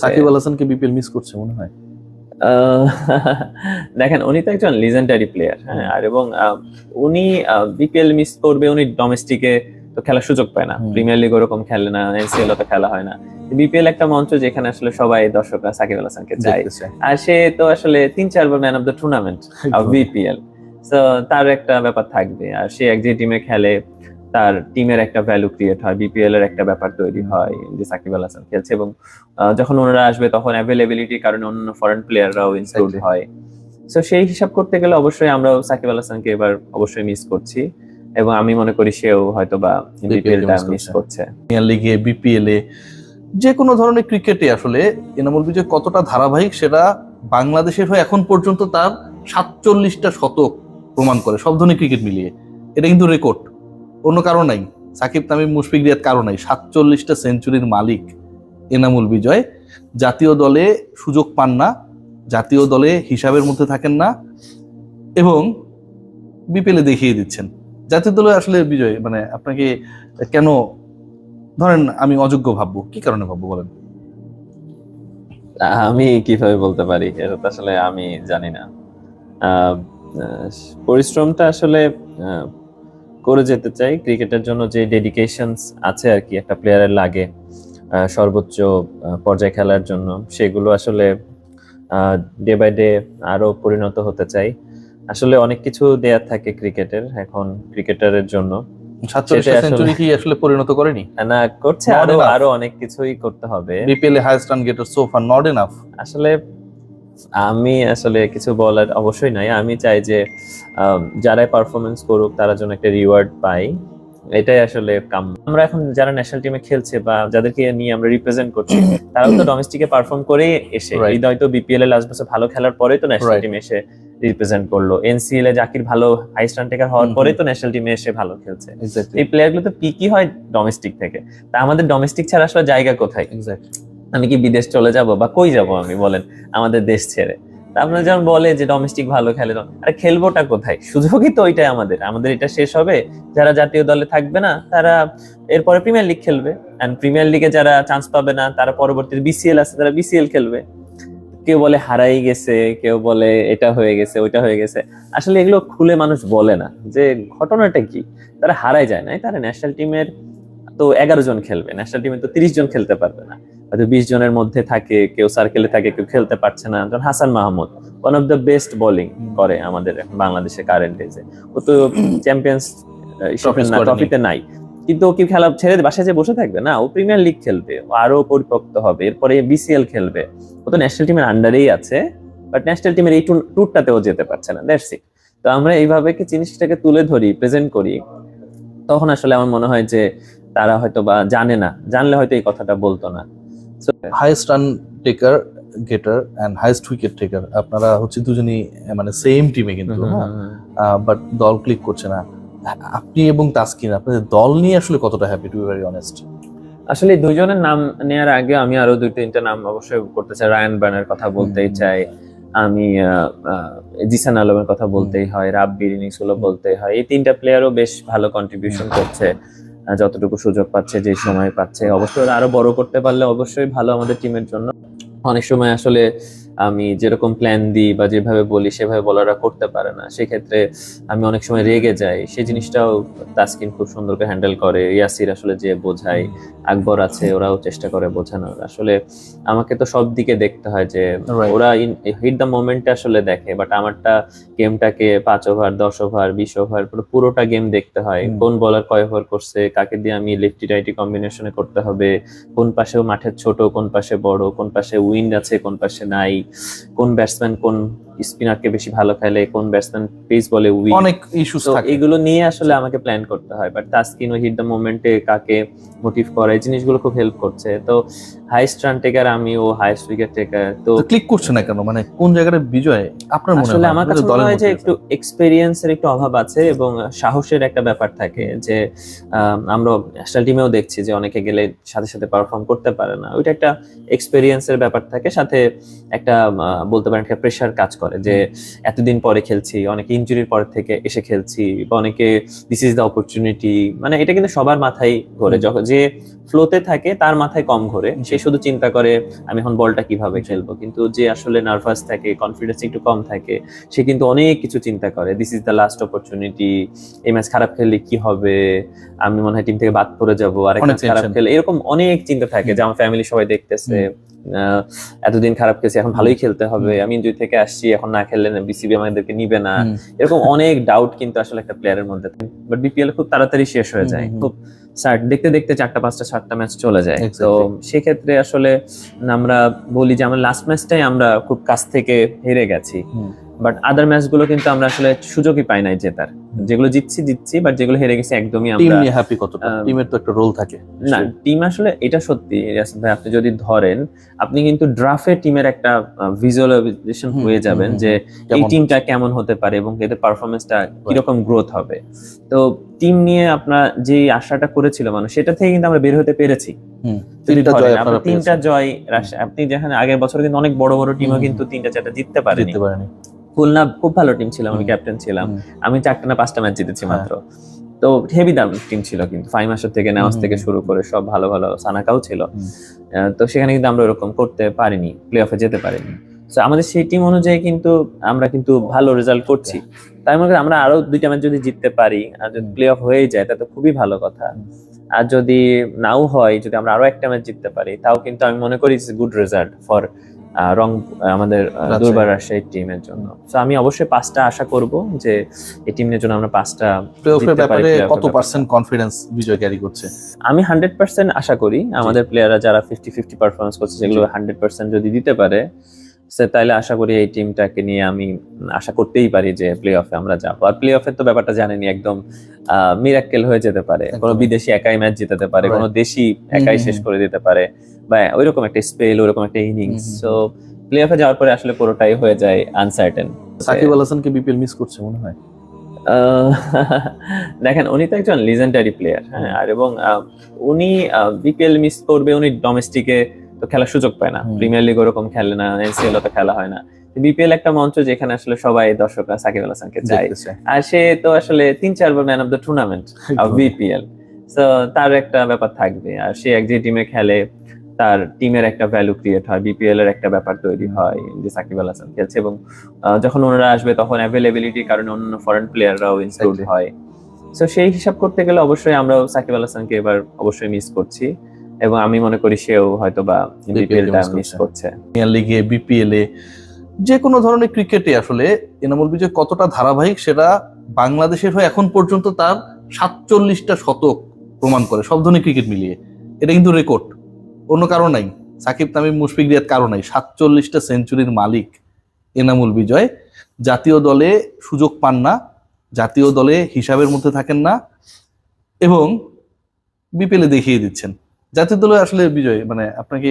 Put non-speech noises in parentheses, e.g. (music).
সাকিব আল হাসানকে BPL miss করছে মনে হয়। দেখেন উনি তো একজন লিজেন্ডারি প্লেয়ার হ্যাঁ আর এবং উনি বিপিএল মিস করবে উনি ডোমেস্টিকে তো খেলার সুযোগ পায় না। প্রিমিয়ার লিগ ওরকম খেলে না এনসিএল তো খেলা হয় না। বিপিএল একটা মঞ্চ যেখানে আসলে সবাই দর্শকরা সাকিব আল হাসানকে চায়। আর সে তো আসলে তিন চারবার man of the tournament of BPL তো তার একটা ব্যাপার থাকবে আর সে এক যে টিমে খেলে তার টিমের একটা ভ্যালু ক্রিয়েট হয় বিপিএল এর একটা ব্যাপার তৈরি হয় যে সাকিব আল হাসান খেলছে এবং যখন ওনারা আসবে তখন অ্যাভেলেবিলিটির কারণে অন্য ফরেন প্লেয়াররাও ইনক্লুড হয়। তো সেই হিসাব করতে গেলে অবশ্যই আমরাও সাকিব আল হাসানকে এবার অবশ্যই মিস করছি এবং আমি মনে করি সেও হয়তো বা বিপিএলটা মিস করছে। করছে। প্রিমিয়ার লিগে বিপিএল এ যে কোনো ধরনের ক্রিকেটে আসলে এনামুল বিজয় কতটা ধারাবাহিক সেটা বাংলাদেশের হয়ে এখন পর্যন্ত তার সাতচল্লিশটা শতক প্রমাণ করে সব ধরনের ক্রিকেট মিলিয়ে। এটা কিন্তু রেকর্ড অন্য কারও নাই। সাকিব তামিম মুশফিক রিয়াদ কারও নাই। সাতচল্লিশটা সেঞ্চুরির মালিক এনামুল বিজয়। জাতীয় দলে সুযোগ পান না, জাতীয় দলে হিসাবের মধ্যে থাকেন না এবং বিপিএলে দেখিয়ে দিচ্ছেন। জাতীয় দলে আসলে বিজয় মানে আপনাকে কেন, ধরেন আমি অযোগ্য ভাববো, কি কারণে ভাববো বলেন? আমি কীভাবে বলতে পারি? এটা আসলে আমি জানি না। পরিশ্রমটা আসলে করে যেতে চাই। ক্রিকেটের জন্য যে ডেডিকেশনস আছে আর কি একটা প্লেয়ারের লাগে সর্বোচ্চ পর্যায়ে খেলার জন্য সেগুলো আসলে ডে বাই ডে আরও পরিণত হতে চাই। আসলে অনেক কিছু দেয়া থাকে ক্রিকেটের এখন ক্রিকেটারের জন্য। সাতচল্লিশটা সেঞ্চুরি কি আসলে পরিণত করেনি? (laughs) না করছে আরও আরও অনেক কিছুই করতে হবে। BPL A highest run getter so far not enough আসলে আমি আসলে কিছু বলার অবশ্যই নাই। আমি চাই যে যারাই পারফরমেন্স করুক তারা যেন একটা রিওয়ার্ড পাই এটাই আসলে কাম আমরা এখন যারা ন্যাশনাল টিমে খেলছে বা যাদেরকে নিয়ে আমরা রিপ্রেজেন্ট করছি (coughs) তারাও তো ডোমেস্টিকে পারফর্ম করেই এসে. হৃদয় তো বিপিএল এ লাস্ট বছর ভালো খেলার পরেই তো ন্যাশনাল টিমে এসে রিপ্রেজেন্ট করল। এনসিএল এ জাকির ভালো হাই রান টেকার হওয়ার পরেই তো ন্যাশনাল টিমে এসে ভালো খেলছে। এই প্লেয়ারগুলো তো পিকই হয় ডোমেস্টিক থেকে? তা আমাদের ডোমেস্টিক ছাড়া আসলে জায়গা কোথায়? আমি কি বিদেশ চলে যাব বা কই যাব আমি, বলেন, আমাদের দেশ ছেড়ে। আপনারা যেমন বলে যে ডোমেস্টিক ভালো খেলে আরে খেলবোটা কোথায়? সুযোগই তো ওইটাই আমাদের। আমাদের এটা শেষ হবে। যারা জাতীয় দলে থাকবে না, তারা এরপরে প্রিমিয়ার লিগ খেলবে। এন্ড প্রিমিয়ার লিগে যারা চান্স পাবে না, তারা পরবর্তীতে বিসিএল আছে, তারা বিসিএল খেলবে। কেউ বলে হারাই গেছে, কেউ বলে এটা হয়ে গেছে, ওইটা হয়ে গেছে। আসলে এগুলো খুলে মানুষ বলে না যে ঘটনাটা কি। তারা হারাই যায় না তারা ন্যাশনাল টিমের তো এগারো জন খেলবে। ন্যাশনাল টিমে তো তিরিশ জন খেলতে পারবে না। হয়তো বিশ জনের মধ্যে থাকে কেউ সার্কেলে থাকে কেউ খেলতে পারছে না। যেমন Hasan Mahmud one of the best bowling করে আমাদের এখন বাংলাদেশে কারেন্ট এজে ও তো চ্যাম্পিয়ন্স ট্রফিতে নাই। কিন্তু ও কি খেলা ছেড়ে দিয়ে বাসায় যে বসে থাকবে? না ও প্রিমিয়ার লিগ খেলবে ও আরও পরিপক্ত হবে এরপরে বিসিএল খেলবে। ও তো ন্যাশনাল টিমের আন্ডারেই আছে বাট ন্যাশনাল টিমের এই ট্যুরটাতেও যেতে পারছে না দ্যাটস ইট তো আমরা এইভাবে কি জিনিসটাকে তুলে ধরি প্রেজেন্ট করি। তখন আসলে আমার মনে হয় যে তারা হয়তো বা জানে না জানলে হয়তো এই কথাটা বলতো না। Highest run taker getter and highest wicket taker আপনারা হচ্ছে দুজনই মানে সেম টিমে কিন্তু বাট দল ক্লিক করছে না। আপনি এবং তাসকিন আপনাদের দল নিয়ে আসলে কতটা happy to be very honest আসলে দুইজনের নাম নেওয়ার আগে আমি আরও দুই তিনটা নাম অবশ্যই করতে চাই। রায়ান বার্নের কথা বলতেই চাই। আমি জিসান আলমের কথা বলতেই হয়। রাব্বির ইনিংসগুলো বলতেই হয়। এই তিনটা প্লেয়ারও বেশ ভালো কন্ট্রিবিউশন করছে। যতটুকু সুযোগ পাচ্ছে, যে সময় পাচ্ছে। অবশ্যই আরও বড় করতে পারলে অবশ্যই ভালো আমাদের টিমের জন্য। অনেক সময় আসলে আমি যেরকম প্ল্যান দিই বা যেভাবে বলি সেভাবে বলারা করতে পারে না। সেক্ষেত্রে আমি অনেক সময় রেগে যাই। সেই জিনিসটাও তাসকিন খুব সুন্দর করে হ্যান্ডেল করে। ইয়াসির আসলে যে বোঝায় আকবর আছে ওরাও চেষ্টা করে বোঝানোর। আসলে আমাকে তো সব দিকে দেখতে হয় যে. ওরা হিট দ্য মোমেন্টে আসলে দেখে বাট আমারটা গেমটাকে পাঁচ ওভার দশ ওভার বিশ ওভার পুরো পুরোটা গেম দেখতে হয়। কোন বলার কয় ওভার করছে কাকে দিয়ে আমি লেফটি রাইটি কম্বিনেশনে করতে হবে কোন পাশেও মাঠের ছোট কোন পাশে বড় কোন পাশে উইন্ড আছে কোন পাশে নাই কোন ব্যাটসম্যান কোন স্পিনারকে বেশি ভালো খেলে কোন ব্যাটসম্যান পেস বলে উইন অনেক ইস্যুস থাকে। এগুলো নিয়ে আসলে আমাকে প্ল্যান করতে হয়। বাট তাস্কিন ও হিট দ্য মোমেন্টে কাকে মোটিভ করে জিনিসগুলো খুব হেল্প করছে। তো হাইস্ট রান টেকার আমি ও হাইস্ট উইকেট টেকার তো ক্লিক করছে না কেন? মানে কোন জায়গাটা বিজয়? আপনার মনে আসলে আমার কাছে মনে হয় যে একটু এক্সপেরিয়েন্সের একটু অভাব আছে এবং সাহসের একটা ব্যাপার থাকে যে আমরা ন্যাশনাল টিমেও দেখছি যে অনেকে গেলে সাথে সাথে পারফর্ম করতে পারে না। ওইটা একটা এক্সপেরিয়েন্সের ব্যাপার থাকে। সাথে একটা বলতে পারেন একটা প্রেশার কাজ করে। যে এতদিন পরে খেলছি অনেকে ইঞ্জুরির পর থেকে এসে খেলছি বা অনেকে দিস ইজ দ্য অপরচুনিটি মানে এটা কিন্তু সবার মাথায় ঘোরে। যখন যে ফ্লোতে থাকে তার মাথায় কম ঘোরে। সে শুধু চিন্তা করে আমি এখন বলটা কীভাবে খেলব? কিন্তু যে আসলে নার্ভাস থাকে কনফিডেন্স একটু কম থাকে সে কিন্তু অনেক কিছু চিন্তা করে। This is the last opportunity এই ম্যাচ খারাপ খেললে কি হবে? আমি মনে হয় টিম থেকে বাদ পড়ে যাব। আর খারাপ খেলে এরকম অনেক চিন্তা থাকে যে আমার ফ্যামিলি সবাই দেখতেছে। এতদিন খারাপ খেলছি এখন ভালোই খেলতে হবে। আমি ইঞ্জুরি থেকে আসছি এখন না খেললে বিসিবি আমাদেরকে নিবে না। এরকম অনেক ডাউট কিন্তু আসলে একটা প্লেয়ারের মধ্যে বাট বিপিএল খুব তাড়াতাড়ি শেষ হয়ে যায়। খুব স্যার দেখতে দেখতে চারটা পাঁচটা সাতটা ম্যাচ চলে যায়। তো সেক্ষেত্রে আসলে আমরা বলি যে আমরা লাস্ট ম্যাচটাই আমরা খুব কাছ থেকে হেরে গেছি। বাট আদার ম্যাচগুলো কিন্তু আমরা আসলে সুযোগই পাই নাই জেতার। যেগুলো জিতছি জিতছি বাট যেগুলো হেরে গেছি একদমই টিম আমরা নিয়ে হ্যাপি কতটা? টিমের তো একটা রোল থাকে না টিম আসলে এটা সত্যি ইয়াসিন ভাই আপনি যদি ধরেন আপনি কিন্তু ড্রাফে টিমের একটা ভিজুয়ালাইজেশন হয়ে যাবেন যে এই টিমটা কেমন হতে পারে এবং এদের পারফরমেন্সটা কীরকম গ্রোথ হবে। তো টিম নিয়ে আপনার যে আশাটা করেছিল মানুষ সেটা থেকে কিন্তু আমরা বের হতে পেরেছি। তিনটা জয় আপনি যেখানে আগের বছর কিন্তু অনেক বড় বড় টিমও কিন্তু তিনটা চারটা জিততে পারেনি। খুলনা খুব ভালো টিম ছিল আমি ক্যাপ্টেন ছিলাম। আমি চারটা না পাঁচটা ম্যাচ জিতেছি হ্যাঁ। মাত্র। তো হেভি দাম টিম ছিল কিন্তু ফাইভ মাসের থেকে নেওয়াজ থেকে শুরু করে সব ভালো ভালো সানাকাও ছিল। তো সেখানে কিন্তু আমরা ওরকম করতে পারিনি প্লে অফে যেতে পারিনি। আমাদের সেই টিম অনুযায়ী কিন্তু আমরা কিন্তু ভালো রেজাল্ট করছি। তাই মনে করি আমরা আরও দুইটা ম্যাচ যদি জিততে পারি আর যদি প্লে অফ হয়ে যায় তাতে খুবই ভালো কথা। আর যদি নাও হয় যদি আমরা আরও একটা ম্যাচ জিততে পারি তাও কিন্তু আমি মনে করি গুড রেজাল্ট ফর রং আমাদের। দুর্বার রাজশাহী টিমের জন্য। তো আমি অবশ্যই পাঁচটা আশা করব যে এই টিমের জন্য আমরা পাঁচটা ব্যাপারে কত পার্সেন্ট কনফিডেন্স বিজয় ক্যারি করছে? আমি হান্ড্রেড পার্সেন্ট আশা করি আমাদের প্লেয়াররা যারা ফিফটি ফিফটি পারফরমেন্স করছে সেগুলো হান্ড্রেড পার্সেন্ট যদি দিতে পারে সে তাইলে আশা করি এই টিমটাকে নিয়ে আমি আশা করতেই পারি যে প্লে অফে আমরা যাব। আর প্লে অফের তো ব্যাপারটা জানেনি একদম মিরাক্কেল হয়ে যেতে পারে। কোনো বিদেশি একাই ম্যাচ জিতাতে পারে কোনো দেশি একাই শেষ করে দিতে পারে। বা ওইরকম একটা স্পেল ওইরকম একটা ইনিংস সো প্লে অফে যাওয়ার পরে আসলে পুরোটাই হয়ে যায় আনসার্টেন সাকিব আল হাসানকে বিপিএল মিস করছে মনে হয়? (laughs) দেখেন উনি তো একজন লিজেন্ডারি প্লেয়ার হ্যাঁ? আর এবং উনি বিপিএল মিস করবে উনি ডোমেস্টিকে তো খেলার সুযোগ পায় না। প্রিমিয়ার লিগ ওরকম খেলে না এনসিএল তো খেলা হয় না। বিপিএল একটা মঞ্চ যেখানে আসলে সবাই দর্শকরা সাকিব আল হাসানকে চায়। আর সে তো আসলে তিন চারবার man of the tournament BPL তো তার একটা ব্যাপার থাকবে। আর সে এক যে টিমে খেলে তার টিমের একটা ভ্যালু ক্রিয়েট হয়। বিপিএল এর একটা ব্যাপার তৈরি হয় যে সাকিব আল হাসান খেলছে এবং যখন ওনারা আসবে তখন অ্যাভেলেবিলিটির কারণে অন্য ফরেন প্লেয়াররাও ইনক্লুড. হয়। তো সেই হিসাব করতে গেলে অবশ্যই আমরাও সাকিব আল হাসানকে এবার অবশ্যই মিস করছি। এবং আমি মনে করি সেও হয়তো বা বিপিএলটা মিস করছে। প্রিমিয়ার লিগে বিপিএল এ যে কোনো ধরনের ক্রিকেটে আসলে এনামুল বিজয় কতটা ধারাবাহিক সেটা বাংলাদেশের হয়ে এখন পর্যন্ত তার সাতচল্লিশটা শতক প্রমাণ করে সব ধরনের ক্রিকেট মিলিয়ে। এটা কিন্তু রেকর্ড অন্য কারও নাই। সাকিব তামিম মুশফিক রিয়াদ কারও নাই। সাতচল্লিশটা সেঞ্চুরির মালিক এনামুল বিজয়। জাতীয় দলে সুযোগ পান না জাতীয় দলে হিসাবের মধ্যে থাকেন না এবং বিপিএলে দেখিয়ে দিচ্ছেন। জাতীয় দলে আসলে বিজয় মানে আপনাকে